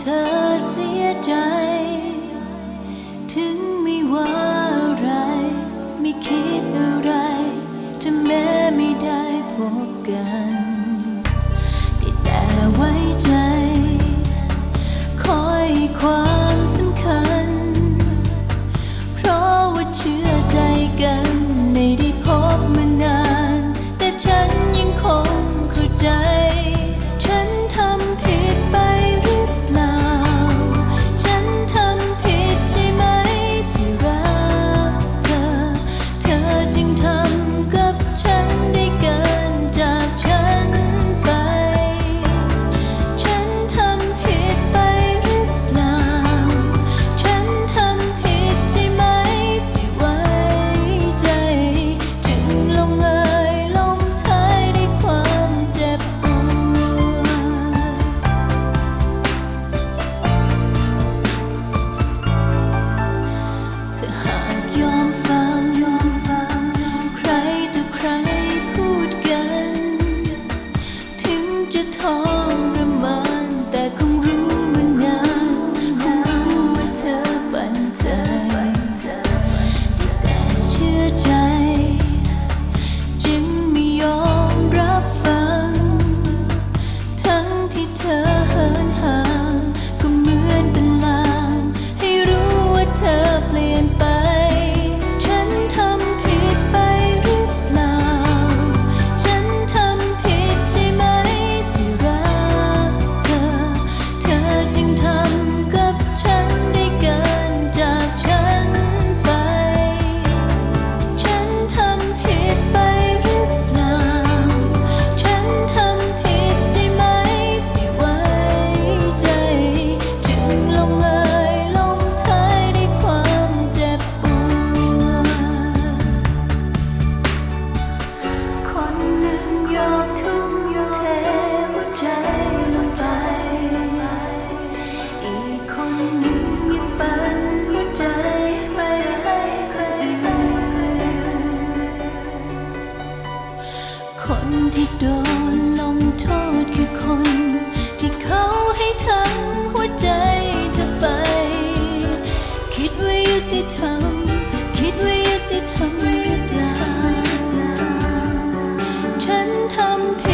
เธอเสียใจ ถึงไม่ว่าอะไร ไม่คิดอะไรจะแม้ไม่ได้พบกัน 着头。 คนที่โดนลงโทษคือคน ที่เขาให้ทำหัวใจเธอไป คิดว่ายุติธรรมคิดว่ายุติธรรมหรือเปล่าฉันทำผิด